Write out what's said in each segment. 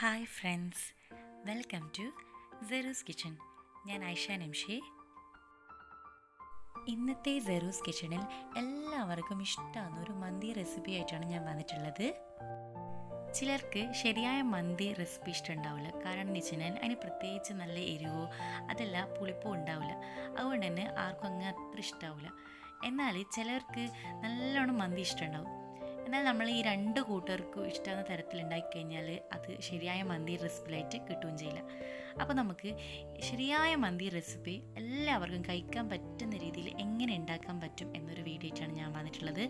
Hi friends welcome to Seru's kitchen ഞാൻ ഐഷ നിംഷി. ഇന്നത്തെ സെറൂസ് കിച്ചണിൽ എല്ലാവർക്കും ഇഷ്ടമാകുന്ന ഒരു മന്തി റെസിപ്പി ആയിട്ടാണ് ഞാൻ വന്നിട്ടുള്ളത്. ചിലർക്ക് ശരിയായ മന്തി റെസിപ്പി ഇഷ്ടമുണ്ടാവില്ല കാരണം എന്ന് വെച്ചാൽ അതിന് പ്രത്യേകിച്ച് നല്ല എരിവോ അതല്ല പുളിപ്പോ ഉണ്ടാവില്ല. അതുകൊണ്ട് തന്നെ ആർക്കും അങ്ങ് അത്ര ഇഷ്ടാവില്ല. എന്നാൽ ചിലർക്ക് നല്ലോണം മന്തി ഇഷ്ടമുണ്ടാവും എന്നാൽ നമ്മൾ ഈ രണ്ട് കൂട്ടർക്കും ഇഷ്ടമെന്ന തരത്തിൽ ഉണ്ടാക്കി കഴിഞ്ഞാൽ അത് ശരിയായ മന്തി റെസിപ്പിലായിട്ട് കിട്ടുകയും ചെയ്യില്ല. അപ്പോൾ നമുക്ക് ശരിയായ മന്തി റെസിപ്പി എല്ലാവർക്കും കഴിക്കാൻ പറ്റുന്ന രീതിയിൽ എങ്ങനെ ഉണ്ടാക്കാൻ പറ്റും എന്നൊരു വീഡിയോ ആയിട്ടാണ് ഞാൻ വന്നിട്ടുള്ളത്.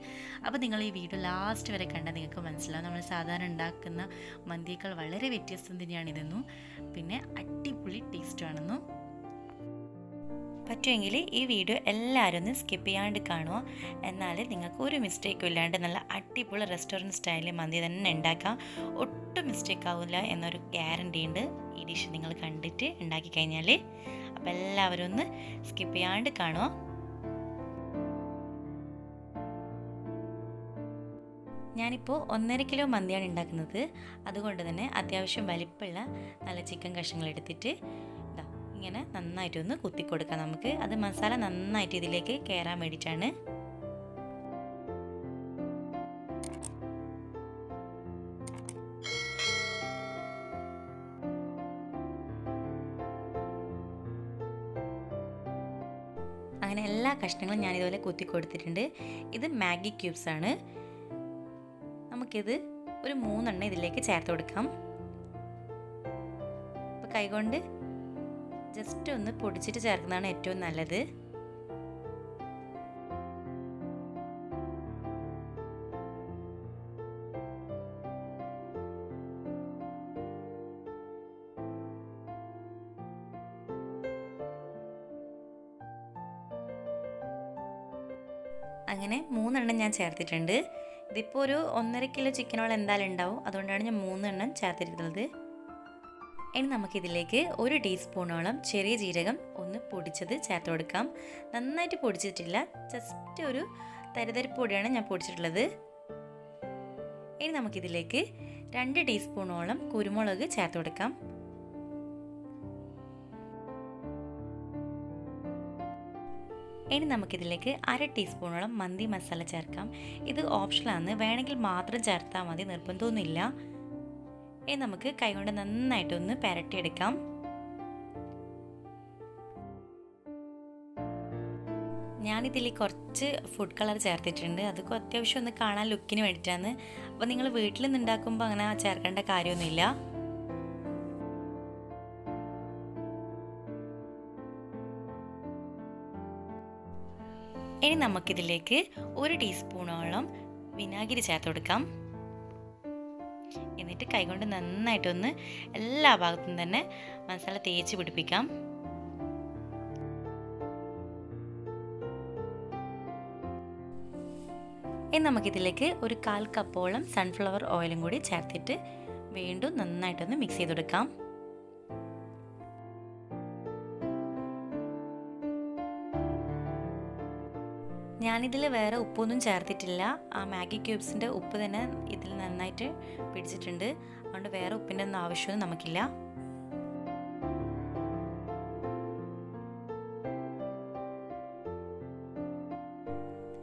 അപ്പോൾ നിങ്ങൾ ഈ വീഡിയോ ലാസ്റ്റ് വരെ കണ്ടാൽ നിങ്ങൾക്ക് മനസ്സിലാവും. നമ്മൾ സാധാരണ ഉണ്ടാക്കുന്ന മന്തിയേക്കാൾ വളരെ വ്യത്യസ്തം തന്നെയാണ് ഇതെന്നും പിന്നെ അടിപൊളി ടേസ്റ്റാണെന്നും പറ്റുമെങ്കിൽ ഈ വീഡിയോ എല്ലാവരും ഒന്ന് സ്കിപ്പ് ചെയ്യാണ്ട് കാണുക. എന്നാൽ നിങ്ങൾക്ക് ഒരു മിസ്റ്റേക്കും ഇല്ലാണ്ട് നല്ല അടിപൊളി റെസ്റ്റോറന്റ് സ്റ്റൈലിൽ മന്തി തന്നെ ഉണ്ടാക്കാം. ഒട്ടും മിസ്റ്റേക്ക് ആവില്ല എന്നൊരു ഗ്യാരണ്ടി ഉണ്ട്. ഈ ഡിഷ് നിങ്ങൾ കണ്ടിട്ട് ഉണ്ടാക്കി കഴിഞ്ഞാൽ അപ്പോൾ എല്ലാവരും ഒന്ന് സ്കിപ്പ് ചെയ്യാണ്ട് കാണുക. ഞാനിപ്പോൾ ഒന്നര കിലോ മന്തിയാണ് ഉണ്ടാക്കുന്നത്. അതുകൊണ്ട് തന്നെ അത്യാവശ്യം വലിപ്പമുള്ള നല്ല ചിക്കൻ കഷ്ണങ്ങൾ എടുത്തിട്ട് ഇങ്ങനെ നന്നായിട്ടൊന്ന് കുത്തി കൊടുക്കാം നമുക്ക്. അത് മസാല നന്നായിട്ട് ഇതിലേക്ക് കയറാൻ വേണ്ടിയിട്ടാണ്. അങ്ങനെ എല്ലാ കഷ്ണങ്ങളും ഞാൻ ഇതുപോലെ കുത്തി കൊടുത്തിട്ടുണ്ട് ഇത് മാഗി ക്യൂബ്സ് ആണ്. നമുക്കിത് ഒരു മൂന്നെണ്ണം ഇതിലേക്ക് ചേർത്ത് കൊടുക്കാം. അപ്പോൾ കൈകൊണ്ട് ജസ്റ്റ് ഒന്ന് പൊടിച്ചിട്ട് ചേർക്കുന്നതാണ് ഏറ്റവും നല്ലത്. അങ്ങനെ മൂന്നെണ്ണം ഞാൻ ചേർത്തിട്ടുണ്ട്. ഇതിപ്പോൾ ഒരു ഒന്നര കിലോ ചിക്കനോളം എന്തായാലും ഉണ്ടാവും. അതുകൊണ്ടാണ് ഞാൻ മൂന്നെണ്ണം ചേർത്തിരിക്കുന്നത് ഇനി നമുക്കിതിലേക്ക് ഒരു ടീസ്പൂണോളം ചെറിയ ജീരകം ഒന്ന് പൊടിച്ചത് ചേർത്ത് കൊടുക്കാം. നന്നായിട്ട് പൊടിച്ചിട്ടില്ല. ജസ്റ്റ് ഒരു തരിതരി പൊടിയാണ് ഞാൻ പൊടിച്ചിട്ടുള്ളത്. ഇനി നമുക്കിതിലേക്ക് രണ്ട് ടീസ്പൂണോളം കുരുമുളക് ചേർത്ത് കൊടുക്കാം. ഇനി നമുക്കിതിലേക്ക് അര ടീസ്പൂണോളം മന്തി മസാല ചേർക്കാം. ഇത് ഓപ്ഷനാണ് വേണമെങ്കിൽ മാത്രം ചേർത്താൽ മതി. നിർബന്ധമൊന്നുമില്ല. ഇനി നമുക്ക് കൈകൊണ്ട് നന്നായിട്ടൊന്ന് പുരട്ടിയെടുക്കാം. ഞാനിതിൽ കുറച്ച് ഫുഡ് കളർ ചേർത്തിട്ടുണ്ട്. അതൊക്കെ അത്യാവശ്യം ഒന്ന് കാണാൻ ലുക്കിന് വേണ്ടിയിട്ടാണ്. അപ്പോൾ നിങ്ങൾ വീട്ടിൽ നിന്ന് ഉണ്ടാക്കുമ്പോൾ അങ്ങനെ ചേർക്കേണ്ട കാര്യമൊന്നുമില്ല. ഇനി നമുക്കിതിലേക്ക് ഒരു ടീസ്പൂണോളം വിനാഗിരി ചേർത്ത് കൊടുക്കാം എന്നിട്ട് കൈകൊണ്ട് നന്നായിട്ടൊന്ന് എല്ലാ ഭാഗത്തും തന്നെ മസാല തേച്ച് പിടിപ്പിക്കാം. ഇനി നമുക്കിതിലേക്ക് ഒരു കാൽ കപ്പോളം സൺഫ്ലവർ ഓയിലും കൂടി ചേർത്തിട്ട് വീണ്ടും നന്നായിട്ടൊന്ന് മിക്സ് ചെയ്തെടുക്കാം. ഞാനിതിൽ വേറെ ഉപ്പൊന്നും ചേർത്തിട്ടില്ല. ആ മാഗി ക്യൂബ്സിന്റെ ഉപ്പ് തന്നെ ഇതിൽ നന്നായിട്ട് പിടിച്ചിട്ടുണ്ട്. അതുകൊണ്ട് വേറെ ഉപ്പിന്റെ ഒന്നും ആവശ്യമൊന്നും നമുക്കില്ല.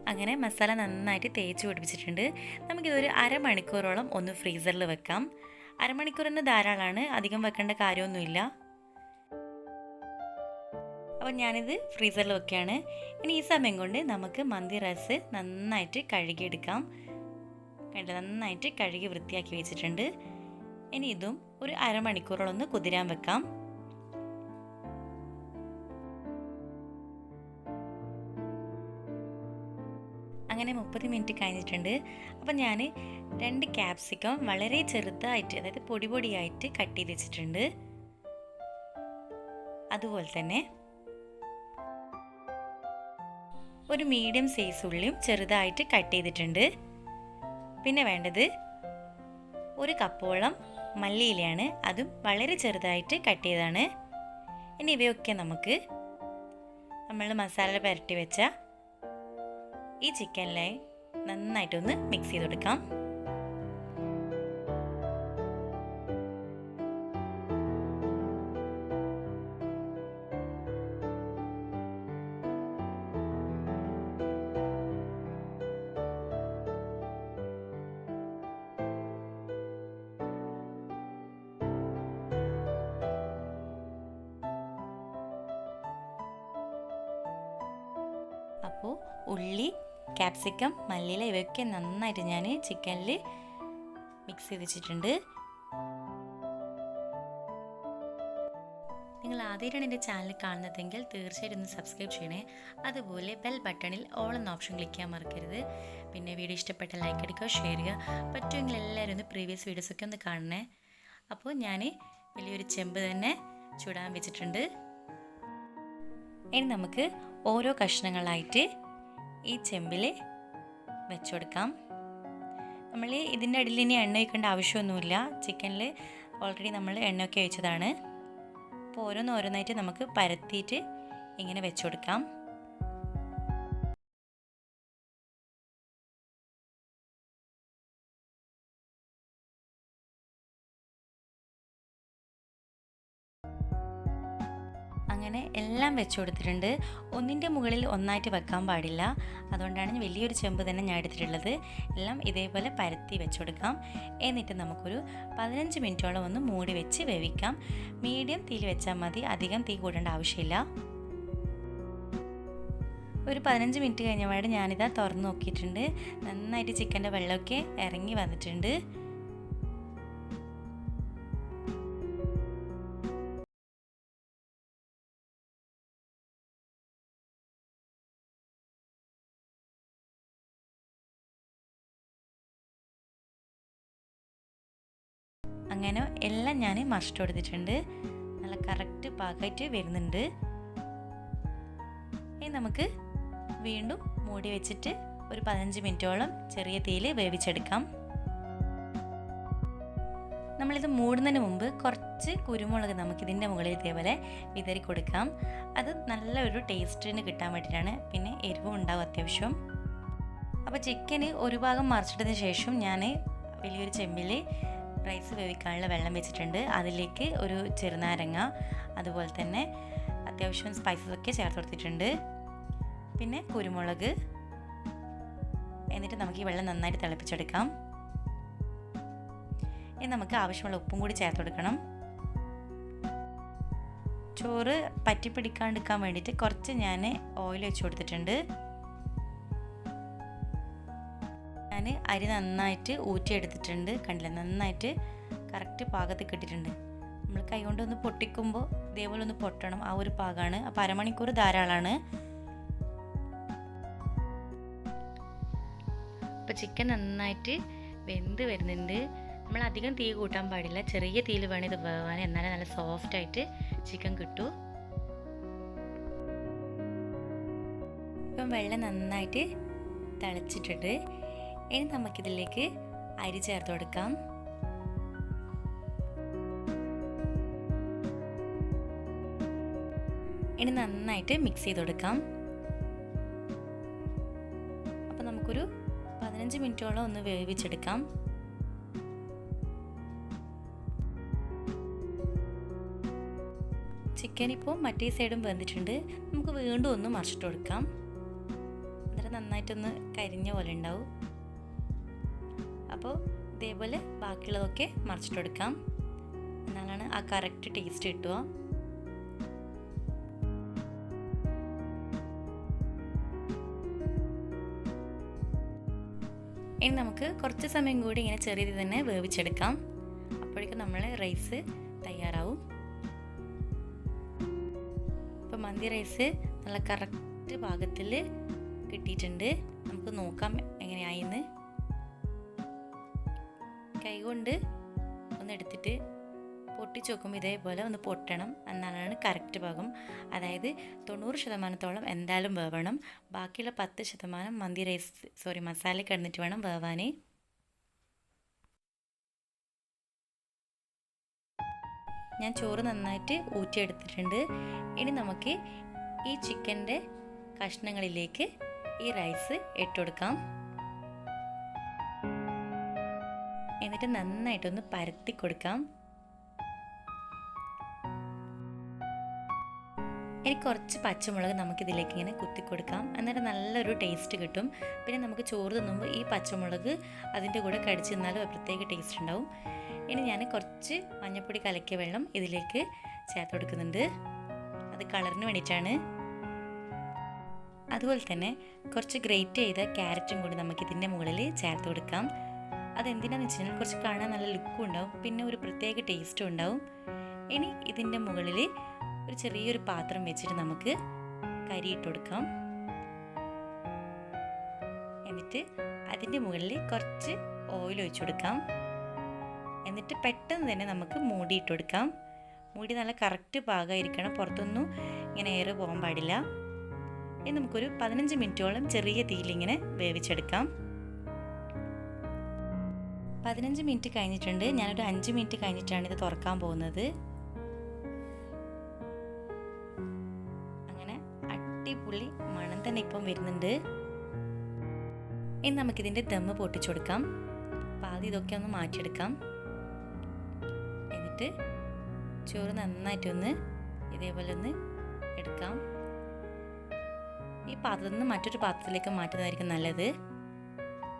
അങ്ങനെ മസാല നന്നായിട്ട് തേച്ച് പിടിപ്പിച്ചിട്ടുണ്ട്. നമുക്കിതൊരു അരമണിക്കൂറോളം ഒന്ന് ഫ്രീസറിൽ വെക്കാം. അരമണിക്കൂർ തന്നെ ധാരാളമാണ്. അധികം വെക്കേണ്ട കാര്യമൊന്നുമില്ല. അപ്പോൾ ഞാനിത് ഫ്രീസറിൽ വെക്കുകയാണ്. ഇനി ഈ സമയം കൊണ്ട് നമുക്ക് മന്തി റൈസ് നന്നായിട്ട് കഴുകിയെടുക്കാം. കണ്ട്? നന്നായിട്ട് കഴുകി വൃത്തിയാക്കി വെച്ചിട്ടുണ്ട്. ഇനി ഇതും ഒരു അരമണിക്കൂറോളം ഒന്ന് കുതിരാൻ വെക്കാം. അങ്ങനെ മുപ്പത് മിനിറ്റ് കഴിഞ്ഞിട്ടുണ്ട്. അപ്പം ഞാൻ രണ്ട് ക്യാപ്സിക്കം വളരെ ചെറുതായിട്ട് അതായത് പൊടി പൊടിയായിട്ട് കട്ട് ചെയ്ത് വെച്ചിട്ടുണ്ട്. അതുപോലെ തന്നെ ഒരു മീഡിയം സൈസ് ഉള്ളിയും ചെറുതായിട്ട് കട്ട് ചെയ്തിട്ടുണ്ട്. പിന്നെ വേണ്ടത് ഒരു കപ്പോളം മല്ലിയിലയാണ്. അതും വളരെ ചെറുതായിട്ട് കട്ട് ചെയ്തതാണ്. ഇനി ഇവയൊക്കെ നമുക്ക് നമ്മൾ മസാല പുരട്ടി വെച്ച ഈ ചിക്കനിലായി നന്നായിട്ടൊന്ന് മിക്സ് ചെയ്ത് കൊടുക്കാം ഉള്ളി ക്യാപ്സിക്കം മല്ലിയില ഇവയൊക്കെ നന്നായിട്ട് ഞാൻ ചിക്കനിൽ മിക്സ് ചെയ്ത് വെച്ചിട്ടുണ്ട് നിങ്ങൾ ആദ്യമായിട്ടാണ് എന്റെ ചാനൽ കാണുന്നതെങ്കിൽ തീർച്ചയായിട്ടും ഒന്ന് സബ്സ്ക്രൈബ് ചെയ്യണേ. അതുപോലെ ബെൽ ബട്ടണിൽ ഓൾ എന്ന ഓപ്ഷൻ ക്ലിക്ക് ചെയ്യാൻ മറക്കരുത്. പിന്നെ വീഡിയോ ഇഷ്ടപ്പെട്ട ലൈക്ക് അടിക്കുക ഷെയർ ചെയ്യുക. പറ്റുമെങ്കിൽ എല്ലാവരും ഒന്ന് പ്രീവിയസ് വീഡിയോസൊക്കെ ഒന്ന് കാണണേ. അപ്പോൾ ഞാൻ വലിയൊരു ചെമ്പ് തന്നെ ചൂടാൻ വെച്ചിട്ടുണ്ട്. ഇനി നമുക്ക് ഓരോ കഷ്ണങ്ങളായിട്ട് ഈ ചെമ്പിൽ വെച്ചുകൊടുക്കാം നമ്മൾ ഇതിന്റെ അടിയിൽ ഇനി എണ്ണ ഒഴിക്കേണ്ട ആവശ്യമൊന്നുമില്ല. ചിക്കനിൽ ഓൾറെഡി നമ്മൾ എണ്ണയൊക്കെ ഒഴിച്ചതാണ്. അപ്പോൾ ഓരോന്ന് ഓരോന്നായിട്ട് നമുക്ക് പരത്തിയിട്ട് ഇങ്ങനെ വെച്ചു കൊടുക്കാം എല്ലാം വെച്ചു കൊടുത്തിട്ടുണ്ട് ഒന്നിന്റെ മുകളിൽ ഒന്നായിട്ട് വെക്കാൻ പാടില്ല. അതുകൊണ്ടാണ് വലിയൊരു ചെമ്പ് തന്നെ ഞാൻ എടുത്തിട്ടുള്ളത്. എല്ലാം ഇതേപോലെ പരത്തി വെച്ചു കൊടുക്കാം എന്നിട്ട് നമുക്കൊരു പതിനഞ്ച് മിനിറ്റോളം ഒന്ന് മൂടി വെച്ച് വേവിക്കാം. മീഡിയം തീയിൽ വെച്ചാൽ മതി. അധികം തീ കൂടേണ്ട ആവശ്യമില്ല. ഒരു പതിനഞ്ച് മിനിറ്റ് കഴിഞ്ഞപാട് ഞാനിതാ തുറന്ന് നോക്കിയിട്ടുണ്ട്. നന്നായിട്ട് ചിക്കന്റെ വെള്ളമൊക്കെ ഇറങ്ങി വന്നിട്ടുണ്ട്. അങ്ങനെ എല്ലാം ഞാൻ മറിച്ചിട്ട് കൊടുത്തിട്ടുണ്ട്. നല്ല കറക്റ്റ് പാകമായിട്ട് വരുന്നുണ്ട്. ഇനി നമുക്ക് വീണ്ടും മൂടി വെച്ചിട്ട് ഒരു പതിനഞ്ച് മിനിറ്റോളം ചെറിയ തീയിൽ വേവിച്ചെടുക്കാം. നമ്മളിത് മൂടുന്നതിന് മുമ്പ് കുറച്ച് കുരുമുളക് നമുക്കിതിന്റെ മുകളിൽ ഇതേപോലെ വിതറി കൊടുക്കാം. അത് നല്ലൊരു ടേസ്റ്റിന് കിട്ടാൻ വേണ്ടിയിട്ടാണ്. പിന്നെ എരിവും ഉണ്ടാവും അത്യാവശ്യം. അപ്പോൾ ചിക്കന് ഒരു ഭാഗം മറിച്ചിട്ടതിന് ശേഷം ഞാൻ വലിയൊരു ചെമ്പിൽ റൈസ് വേവിക്കാനുള്ള വെള്ളം വെച്ചിട്ടുണ്ട്. അതിലേക്ക് ഒരു ചെറുനാരങ്ങ അതുപോലെ തന്നെ അത്യാവശ്യം സ്പൈസസ് ഒക്കെ ചേർത്ത് കൊടുത്തിട്ടുണ്ട്. പിന്നെ കുരുമുളക്. എന്നിട്ട് നമുക്ക് ഈ വെള്ളം നന്നായിട്ട് തിളപ്പിച്ചെടുക്കാം. ഇനി നമുക്ക് ആവശ്യമുള്ള ഉപ്പും കൂടി ചേർത്ത് കൊടുക്കണം. ചോറ് പറ്റിപ്പിടിക്കാണ്ടിരിക്കാൻ വേണ്ടിയിട്ട് കുറച്ച് ഞാൻ ഓയിൽ വെച്ച് കൊടുത്തിട്ടുണ്ട്. അരി നന്നായിട്ട് ഊറ്റിയെടുത്തിട്ടുണ്ട്. കണ്ടില്ല? നന്നായിട്ട് കറക്റ്റ് പാകത്തിൽ കിട്ടിയിട്ടുണ്ട്. നമ്മൾ കൈ ഒന്ന് പൊട്ടിക്കുമ്പോൾ ഇതേപോലെ ഒന്ന് പൊട്ടണം. ആ ഒരു പാകമാണ് അപ്പോൾ അരമണിക്കൂർ ധാരാളമാണ് അപ്പോൾ ചിക്കൻ നന്നായിട്ട് വെന്ത് വരുന്നുണ്ട്. നമ്മൾ അധികം തീ കൂട്ടാൻ പാടില്ല. ചെറിയ തീയിൽ വേണം ഇത് വേവാൻ. എന്നാലേ നല്ല സോഫ്റ്റ് ആയിട്ട് ചിക്കൻ കിട്ടൂ. ഇപ്പം വെള്ളം നന്നായിട്ട് തിളച്ചിട്ടുണ്ട്. ഇനി നമുക്കിതിലേക്ക് അരി ചേർത്ത് കൊടുക്കാം. ഇനി നന്നായിട്ട് മിക്സ് ചെയ്ത് കൊടുക്കാം. അപ്പോൾ നമുക്കൊരു പതിനഞ്ച് മിനിറ്റോളം ഒന്ന് വേവിച്ചെടുക്കാം. ചിക്കൻ ഇപ്പോൾ മറ്റേ സൈഡും വെന്തിട്ടുണ്ട്. നമുക്ക് വീണ്ടും ഒന്ന് മറിച്ചിട്ട് കൊടുക്കാം. അന്നേരം നന്നായിട്ടൊന്ന് കരിഞ്ഞ പോലെ ഉണ്ടാവും. അപ്പോൾ ഇതേപോലെ ബാക്കിയുള്ളതൊക്കെ മറിച്ചിട്ട് കൊടുക്കാം എന്നാലാണ് ആ കറക്റ്റ് ടേസ്റ്റ് കിട്ടുക. ഇനി നമുക്ക് കുറച്ച് സമയം കൂടി ഇങ്ങനെ ചെറിയ രീതി തന്നെ വേവിച്ചെടുക്കാം. അപ്പോഴേക്കും നമ്മൾ റൈസ് തയ്യാറാവും. ഇപ്പോൾ മന്തി റൈസ് നല്ല കറക്റ്റ് പാകത്തിൽ കിട്ടിയിട്ടുണ്ട്. നമുക്ക് നോക്കാം എങ്ങനെയായിന്ന് കൈകൊണ്ട് ഒന്ന് എടുത്തിട്ട് പൊട്ടിച്ച് നോക്കുമ്പോൾ ഇതേപോലെ ഒന്ന് പൊട്ടണം. എന്നാണ് കറക്റ്റ് ഭാഗം. അതായത് തൊണ്ണൂറ് ശതമാനത്തോളം എന്തായാലും വേവണം. ബാക്കിയുള്ള പത്ത് ശതമാനം മന്തി റൈസ് സോറി മസാല കിടന്നിട്ട് വേണം വേവാൻ ഞാൻ ചോറ് നന്നായിട്ട് ഊറ്റിയെടുത്തിട്ടുണ്ട്. ഇനി നമുക്ക് ഈ ചിക്കന്റെ കഷ്ണങ്ങളിലേക്ക് ഈ റൈസ് ഇട്ടുകൊടുക്കാം എന്നിട്ട് നന്നായിട്ടൊന്ന് പരത്തി കൊടുക്കാം. ഇനി കുറച്ച് പച്ചമുളക് നമുക്കിതിലേക്ക് ഇങ്ങനെ കുത്തി കൊടുക്കാം. അന്നേരം നല്ലൊരു ടേസ്റ്റ് കിട്ടും. പിന്നെ നമുക്ക് ചോറ് തിന്നുമ്പോൾ ഈ പച്ചമുളക് അതിന്റെ കൂടെ കടിച്ചു തിന്നാലും പ്രത്യേക ടേസ്റ്റ് ഉണ്ടാവും. ഇനി ഞാൻ കുറച്ച് മഞ്ഞപ്പൊടി കലക്കിയ വെള്ളം ഇതിലേക്ക് ചേർത്ത് കൊടുക്കുന്നുണ്ട്. അത് കളറിന് വേണ്ടിയിട്ടാണ്. അതുപോലെ തന്നെ കുറച്ച് ഗ്രേറ്റ് ചെയ്ത ക്യാരറ്റും കൂടി നമുക്ക് ഇതിന്റെ മുകളിൽ ചേർത്ത് കൊടുക്കാം. അതെന്തിനാന്ന് വെച്ച് കഴിഞ്ഞാൽ കുറച്ച് കാണാൻ നല്ല ലുക്കും ഉണ്ടാവും പിന്നെ ഒരു പ്രത്യേക ടേസ്റ്റും ഉണ്ടാവും. ഇനി ഇതിന്റെ മുകളിൽ ഒരു ചെറിയൊരു പാത്രം വെച്ചിട്ട് നമുക്ക് കരി ഇട്ട് കൊടുക്കാം. എന്നിട്ട് അതിന്റെ മുകളിൽ കുറച്ച് ഓയിൽ ഒഴിച്ചു കൊടുക്കാം. എന്നിട്ട് പെട്ടെന്ന് തന്നെ നമുക്ക് മൂടിയിട്ട് കൊടുക്കാം. മൂടി നല്ല കറക്റ്റ് പാകമായിരിക്കണം പുറത്തൊന്നും ഇങ്ങനെ എയർ പോകാൻ പാടില്ല. ഇനി നമുക്കൊരു പതിനഞ്ച് മിനിറ്റോളം ചെറിയ തീയിലിങ്ങനെ വേവിച്ചെടുക്കാം. പതിനഞ്ച് മിനിറ്റ് കഴിഞ്ഞിട്ടുണ്ട്. ഞാനൊരു അഞ്ച് മിനിറ്റ് കഴിഞ്ഞിട്ടാണ് ഇത് തുറക്കാൻ പോകുന്നത്. അങ്ങനെ അടിപൊളി മണം തന്നെ ഇപ്പം വരുന്നുണ്ട്. ഇനി നമുക്കിതിന്റെ ദമ്മ് പൊട്ടിച്ചു കൊടുക്കാം. പാതി ഇതൊക്കെ ഒന്ന് മാറ്റിയെടുക്കാം. എന്നിട്ട് ചോറ് നന്നായിട്ടൊന്ന് ഇതേപോലെ ഒന്ന് എടുക്കാം. ഈ പാത്രത്തിൽ നിന്ന് മറ്റൊരു പാത്രത്തിലേക്ക് മാറ്റുന്നതായിരിക്കും നല്ലത്.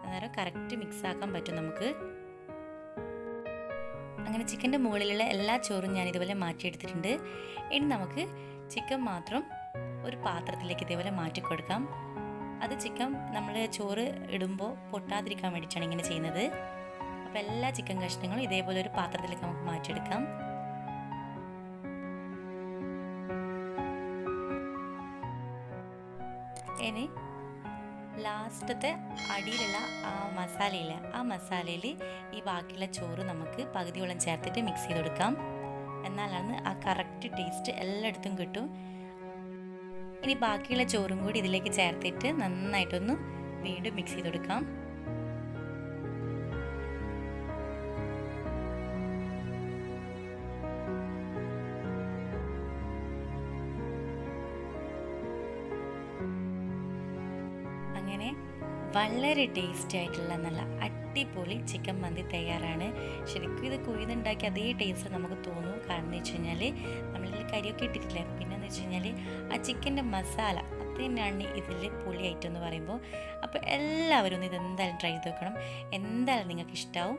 അന്നേരം കറക്റ്റ് മിക്സ് ആക്കാൻ പറ്റും നമുക്ക്. അങ്ങനെ ചിക്കന്റെ മുകളിലുള്ള എല്ലാ ചോറും ഞാൻ ഇതുപോലെ മാറ്റിയെടുത്തിട്ടുണ്ട്. ഇനി നമുക്ക് ചിക്കൻ മാത്രം ഒരു പാത്രത്തിലേക്ക് ഇതേപോലെ മാറ്റി കൊടുക്കാം അത് ചിക്കൻ നമ്മൾ ചോറ് ഇടുമ്പോൾ പൊട്ടാതിരിക്കാൻ വേണ്ടിയിട്ടാണ് ഇങ്ങനെ ചെയ്യുന്നത്. അപ്പോൾ എല്ലാ ചിക്കൻ കഷ്ണങ്ങളും ഇതേപോലെ ഒരു പാത്രത്തിലേക്ക് നമുക്ക് മാറ്റിയെടുക്കാം. ഇനി ലാസ്റ്റത്തെ അടിയിലുള്ള ആ മസാലയിൽ ആ മസാലയിൽ ഈ ബാക്കിയുള്ള ചോറ് നമുക്ക് പകുതിയോളം ചേർത്തിട്ട് മിക്സ് ചെയ്ത് കൊടുക്കാം എന്നാലാണ് ആ കറക്റ്റ് ടേസ്റ്റ് എല്ലായിടത്തും കിട്ടും. ഇനി ബാക്കിയുള്ള ചോറും കൂടി ഇതിലേക്ക് ചേർത്തിട്ട് നന്നായിട്ടൊന്ന് വീണ്ടും മിക്സ് ചെയ്ത് കൊടുക്കാം വളരെ ടേസ്റ്റി ആയിട്ടുള്ള നല്ല അടിപൊളി ചിക്കൻ മന്തി തയ്യാറാണ്. ശരിക്കും ഇത് കുഴിതുണ്ടാക്കി അതേ ടേസ്റ്റ് നമുക്ക് തോന്നും. കാരണം എന്ന് വെച്ച് കഴിഞ്ഞാൽ നമ്മളിൽ കരിയൊക്കെ ഇട്ടിട്ടില്ല? പിന്നെ എന്ന് വെച്ച് കഴിഞ്ഞാൽ ആ ചിക്കന്റെ മസാല അത് തന്നെയാണ് ഇതിൽ എന്ന് പറയുമ്പോൾ അപ്പോൾ എല്ലാവരും ഒന്ന് ഇതെന്തായാലും ട്രൈ ചെയ്ത് നോക്കണം. എന്തായാലും നിങ്ങൾക്ക് ഇഷ്ടമാവും